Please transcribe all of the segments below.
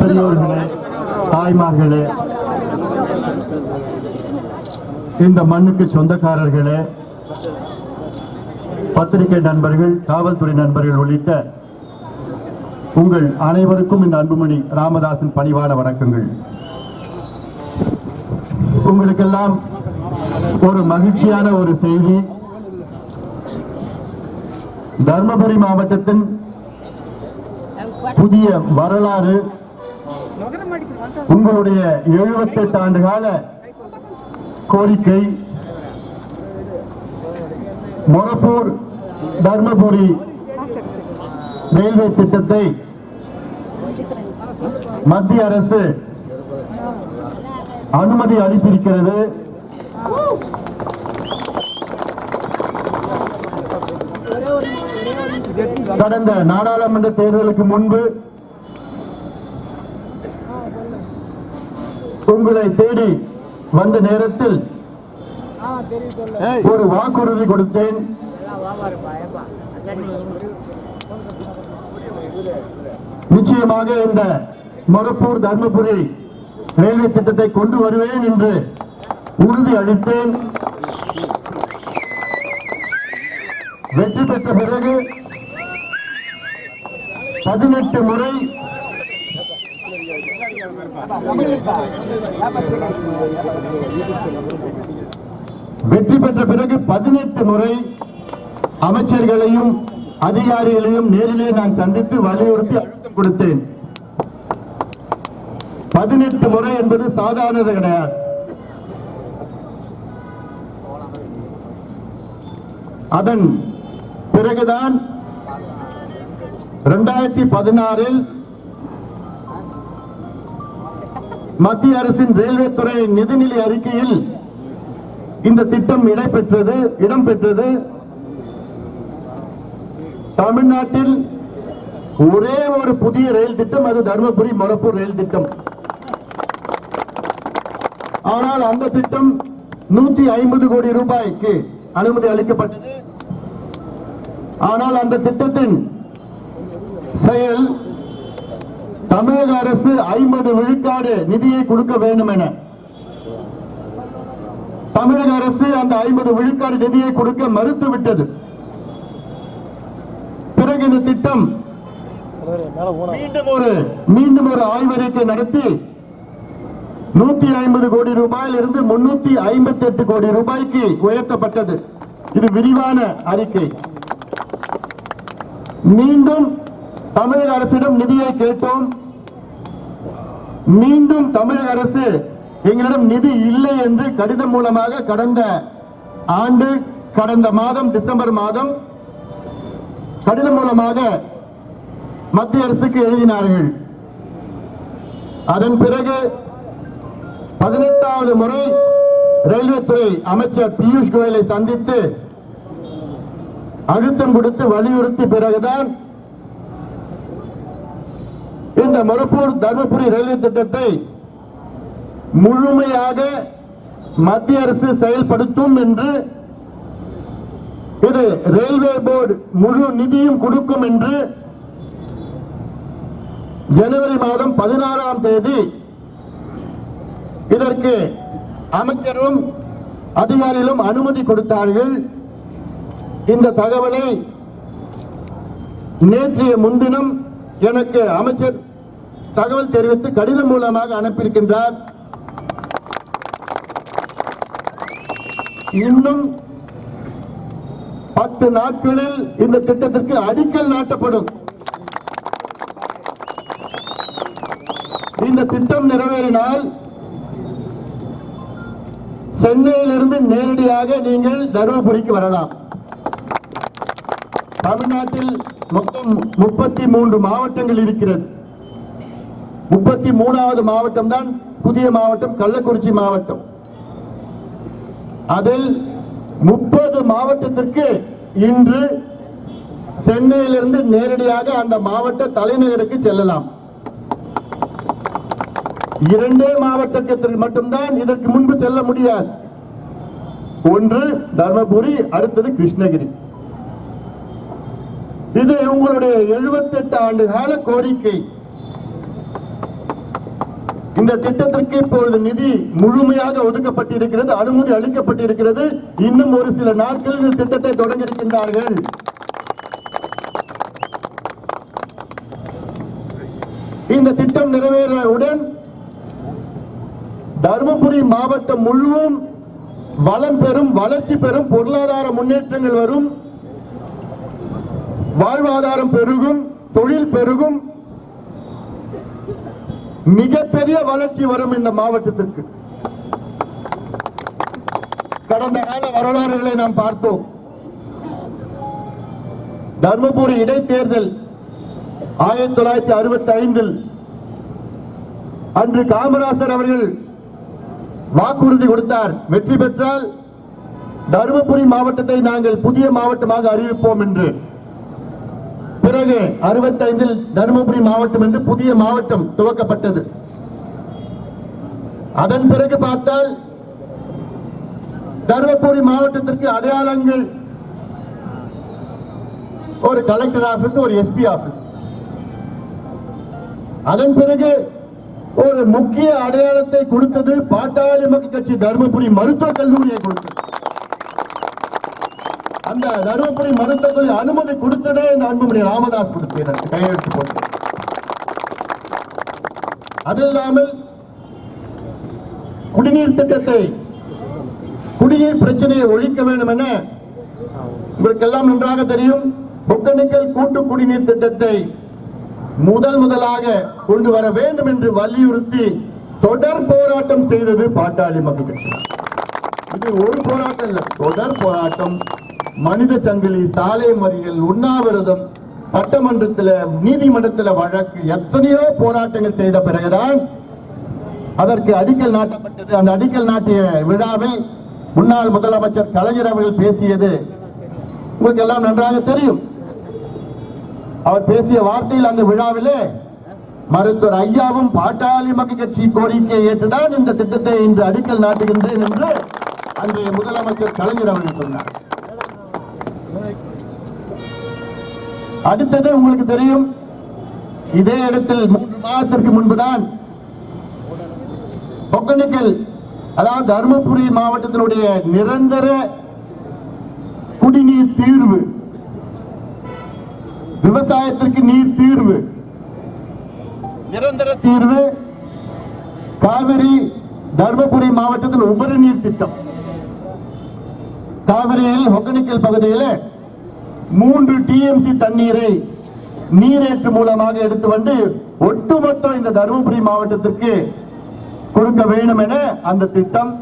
பெரியோர்களே தாய்மார்களே இந்த மண்ணுக்கு சொந்தக்காரர்களே பத்திரிகை நண்பர்கள் காவல்துறை நண்பர்கள் உள்ளிட்ட உங்கள் அனைவருக்கும் இந்த அன்புமணி ராமதாசன் பணிவான வணக்கங்கள். உங்களுக்கெல்லாம் ஒரு மகிழ்ச்சியான ஒரு செய்தி. தர்மபுரி மாவட்டத்தின் புதிய வரலாறு உங்களுடைய 78 ஆண்டு கால கோரிக்கை. மொரப்பூர் தர்மபுரி ரயில்வே திட்டத்தை மத்திய அரசு அனுமதி அளித்திருக்கிறது. கடந்த நாடாளுமன்ற தேர்தலுக்கு முன்பு உங்களை தேடி வந்த நேரத்தில் ஒரு வாக்குறுதி கொடுத்தேன். நிச்சயமாக இந்த மொரப்பூர் தர்மபுரி ரயில்வே திட்டத்தை கொண்டு வருவேன் என்று உறுதி அளித்தேன். வெற்றி பெற்ற பிறகு பதினெட்டு முறை. வெற்றி பெற்ற பிறகு பதினெட்டு முறை அமைச்சர்களையும் அதிகாரிகளையும் நேரிலே நான் சந்தித்து வலியுறுத்தி அழுத்தம் கொடுத்தேன். பதினெட்டு முறை என்பது சாதாரணது கிடையாது. அதன் பிறகுதான் ரெண்டாயிரத்தி பதினாறில் மத்திய அரசின் ரயில்வே துறை நிதிநிலை அறிக்கையில் இந்த திட்டம் இடம்பெற்றது இடம்பெற்றது. தமிழ்நாட்டில் ஒரே ஒரு புதிய ரயில் திட்டம் அது தருமபுரி மொரப்பூர் ரயில் திட்டம். ஆனால் அந்த திட்டம் நூத்தி ஐம்பது கோடி ரூபாய்க்கு அனுமதி அளிக்கப்பட்டது. ஆனால் அந்த திட்டத்தின் செயல் தமிழக அரசு ஐம்பது விழுக்காடு நிதியை கொடுக்க வேண்டும் என தமிழக அரசு அந்த ஐம்பது விழுக்காடு நிதியை கொடுக்க மறுத்துவிட்டது. பிறகு இந்த திட்டம் மீண்டும் ஒரு மீண்டும் ஒரு ஆய்வறிக்கை நடத்தி நூத்தி ஐம்பது கோடி ரூபாயில் இருந்து முன்னூத்தி ஐம்பத்தி எட்டு கோடி ரூபாய்க்கு உயர்த்தப்பட்டது. இது விரிவான அறிக்கை. மீண்டும் தமிழக அரசிடம் நிதியை கேட்டோம். மீண்டும் தமிழக அரசு எங்களிடம் நிதி இல்லை என்று கடிதம் மூலமாக கடந்த ஆண்டு கடந்த மாதம் டிசம்பர் மாதம் கடிதம் மூலமாக மத்திய அரசுக்கு எழுதினார்கள். அதன் பிறகு பதினெட்டாவது முறை ரயில்வே துறை அமைச்சர் பியூஷ் கோயலை சந்தித்து அழுத்தம் கொடுத்து வலியுறுத்தி பிறகுதான் இந்த மொரப்பூர் தர்மபுரி ரயில்வே திட்டத்தை முழுமையாக மத்திய அரசு செயல்படுத்தும் என்று இது ரயில்வே போர்டு முழு நிதியும் கொடுக்கும் என்று ஜனவரி மாதம் பதினாறாம் தேதி இதற்கு அமைச்சரும் அதிகாரிகளும் அனுமதி கொடுத்தார்கள். இந்த தகவலை நேற்றைய முன்தினம் எனக்கு அமைச்சர் தகவல் தெரிவித்து கடிதம் மூலமாக அனுப்பியிருக்கின்றார். இன்னும் பத்து நாட்களில் இந்த திட்டத்திற்கு அடிக்கல் நாட்டப்படும். இந்த திட்டம் நிறைவேறினால் சென்னையிலிருந்து நேரடியாக நீங்கள் தருமபுரிக்கு வரலாம். தமிழ்நாட்டில் மொத்தம் முப்பத்தி மூன்று மாவட்டங்கள் இருக்கிறது. முப்பத்தி மூணாவது மாவட்டம் தான் புதிய மாவட்டம் கள்ளக்குறிச்சி மாவட்டம். அதில் முப்பது மாவட்டத்திற்கு இன்று சென்னையிலிருந்து நேரடியாக அந்த மாவட்ட தலைநகருக்கு செல்லலாம். இரண்டே மாவட்டத்திற்கு மட்டும்தான் இதற்கு முன்பு செல்ல முடியாது. ஒன்று தர்மபுரி அடுத்தது கிருஷ்ணகிரி. இது உங்களுடைய 78 ஆண்டு கால கோரிக்கை. இந்த திட்டத்திற்கு இப்பொழுது நிதி முழுமையாக ஒதுக்கப்பட்டிருக்கிறது அனுமதி அளிக்கப்பட்டிருக்கிறது. இன்னும் ஒரு சில நாட்களில் இந்த திட்டத்தை தொடங்க இருக்கின்றார்கள் இந்த திட்டம் நிறைவேறவுடன் தருமபுரி மாவட்டம் முழுவதும் வளம் பெறும் வளர்ச்சி பெறும் பொருளாதார முன்னேற்றங்கள் வரும் வாழ்வாதாரம் பெருகும் தொழில் பெருகும் மிகப்பெரிய வளர்ச்சி வரும் இந்த மாவட்டத்திற்கு. கடந்த கால வரலாறுகளை நாம் பார்த்தோம். தர்மபுரி இடைத்தேர்தல் ஆயிரத்தி தொள்ளாயிரத்தி அறுபத்தி ஐந்தில் அன்று காமராசர் அவர்கள் வாக்குறுதி கொடுத்தார். வெற்றி பெற்றால் தருமபுரி மாவட்டத்தை நாங்கள் புதிய மாவட்டமாக அறிவிப்போம் என்று. பிறகு அறுபத்தைந்தில் தருமபுரி மாவட்டம் என்று புதிய மாவட்டம் துவக்கப்பட்டது. அதன் பிறகு பார்த்தால் தருமபுரி மாவட்டத்திற்கு அடையாளங்கள் ஒரு கலெக்டர் ஆபீஸ் ஒரு எஸ்பி ஆபீஸ் அதன் பிறகு ஒரு முக்கிய அடையாளத்தை கொடுத்தது பாட்டாளி மக்கள் கட்சி தருமபுரி மருத்துவக் கல்லூரியை கொடுத்தது. அந்த தருமபுரி மருத்துவக் அனுமதி கொடுத்ததே இந்த அன்புமணி ராமதாஸ் கொடுத்தேன் கையெழுத்து போட்டு. அது இல்லாமல் குடிநீர் திட்டத்தை குடிநீர் பிரச்சனையை ஒழிக்க வேண்டும் என உங்களுக்கு எல்லாம் நன்றாக தெரியும். ஒக்கணிக்கல் கூட்டு குடிநீர் திட்டத்தை முதல் முதலாக கொண்டு வர வேண்டும் என்று வலியுறுத்தி தொடர் போராட்டம் செய்தது பாட்டாளி மக்கள். இது ஒரு போராட்டம் இல்ல தொடர் போராட்டம். மனித சங்கிலி சாலை மறியல் உண்ணாவிரதம் சட்டமன்றத்தில் நீதிமன்றத்தில் வழக்கு எத்தனையோ போராட்டங்கள் செய்த பிறகுதான் அதற்கு அடிக்கல் நாட்டப்பட்டது. அந்த அடிக்கல் நாட்டிய விழாவில் முன்னாள் முதலமைச்சர் கலைஞர் அவர்கள் பேசியது உங்களுக்கு எல்லாம் நன்றாக தெரியும். அவர் பேசிய வார்த்தையில் அந்த விழாவிலே மருத்துவர் ஐயாவும் பாட்டாளி மக்கள் கட்சி கோரிக்கையை ஏற்றுதான் இந்த திட்டத்தை இன்று அடிக்கல் நாட்டுகின்றேன் என்று அன்றைய முதலமைச்சர் கலைஞர் அவர்கள் சொன்னார். அடுத்தது உங்களுக்கு தெரியும் இதே இடத்தில் மூன்று மாதத்திற்கு முன்புதான் ஒக்கனிக்கல் அதாவது தருமபுரி மாவட்டத்தினுடைய நிரந்தர குடிநீர் தீர்வு விவசாயத்திற்கு நீர் தீர்வு நிரந்தர தீர்வு காவிரி தர்மபுரி மாவட்டத்தில் உபரி நீர் திட்டம். காவிரியில் ஒகேனக்கல் பகுதியில் மூன்று டிஎம்சி தண்ணீரை நீரேற்று மூலமாக எடுத்து வந்து ஒட்டுமொத்த இந்த தருமபுரி மாவட்டத்திற்கு கொடுக்க வேண்டும் என அந்த திட்டம்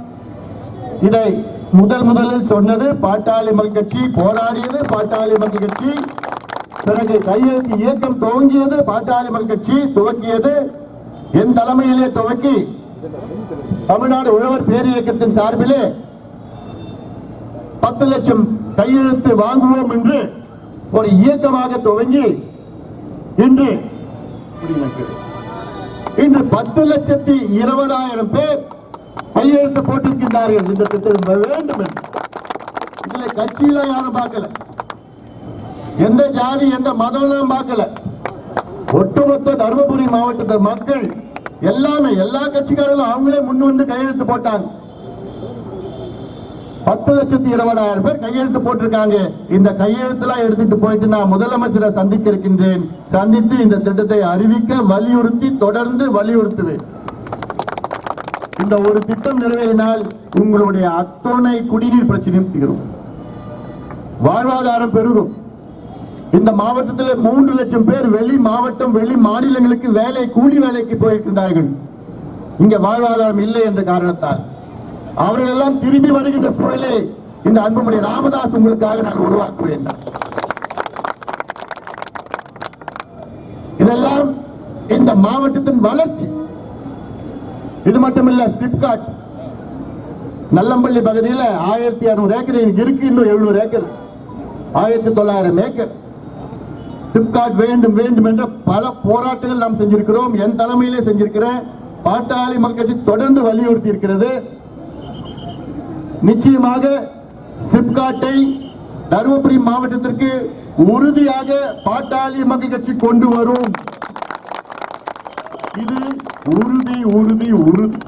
இதை முதல் முதலில் சொன்னது பாட்டாளி மக்கள் கட்சி போராடியது பாட்டாளி மக்கள் கட்சி பிறகு கையெழுத்து இயக்கம் துவங்கியது பாட்டாளி மக்கள் கட்சி துவக்கியது என் தலைமையிலே துவக்கி தமிழ்நாடு உழவர் பேர் இயக்கத்தின் சார்பிலே பத்து லட்சம் கையெழுத்து வாங்குவோம் என்று ஒரு இயக்கமாக துவங்கி இன்று இன்று பத்து லட்சத்தி இருபதாயிரம் பேர் கையெழுத்து போட்டிருக்கின்றார்கள். இந்த திட்டம் வேண்டும் என்று. கட்சியில யாரும் பார்க்கல. எந்த ஜாதி எந்த மதம்லாம் பார்க்கல. ஒட்டுமொத்த தருமபுரி மாவட்டத்து மக்கள் எல்லாமே எல்லா கட்சிக்காரர்களும் அவங்களே முன் வந்து கையெழுத்து போட்டாங்க. பத்து லட்சத்தி இருபதாயிரம் பேர் கையெழுத்து போட்டிருக்காங்க. இந்த கையெழுத்துலாம் எடுத்துட்டு போயிட்டு நான் முதலமைச்சரை சந்திக்க இருக்கின்றேன். சந்தித்து இந்த திட்டத்தை அறிவிக்க வலியுறுத்தி தொடர்ந்து வலியுறுத்துவேன். இந்த ஒரு திட்டம் நிறைவேறினால் உங்களுடைய அத்தனை குடிநீர் பிரச்சனையும் தீரும். வாழ்வாதாரம் பெருகும். இந்த மாவட்டத்தில் மூன்று லட்சம் பேர் வெளி மாவட்டம் வெளி மாநிலங்களுக்கு வேலை கூலி வேலைக்கு போயிருக்கின்றார்கள். இங்க வாழ்வாதாரம் இல்லை என்ற காரணத்தால். அவர்கள் எல்லாம் திரும்பி வருகின்ற சூழலை இந்த அன்புமணி ராமதாஸ் உங்களுக்காக நான் உருவாக்குவேன் இதெல்லாம் இந்த மாவட்டத்தின் வளர்ச்சி. இது மட்டுமில்ல சிப்காட். நல்லம்பள்ளி பகுதியில் ஆயிரத்தி அறுநூறு ஏக்கர் இருக்கு இன்னும் எழுநூறு ஏக்கர். ஆயிரத்தி தொள்ளாயிரம் ஏக்கர். சிப்காட் வேண்டும் வேண்டும் என்ற பல போராட்டங்கள் நாம் செஞ்சிருக்கிறோம். என் தலைமையிலே செஞ்சிருக்கிறேன் பாட்டாளி மக்கள் தொடர்ந்து வலியுறுத்தி இருக்கிறது. நிச்சயமாக சிப்காட்டை தருமபுரி மாவட்டத்திற்கு உறுதியாக பாட்டாளி மக்கள் கட்சி கொண்டு வரும். இது உறுதி உறுதி உறுதி.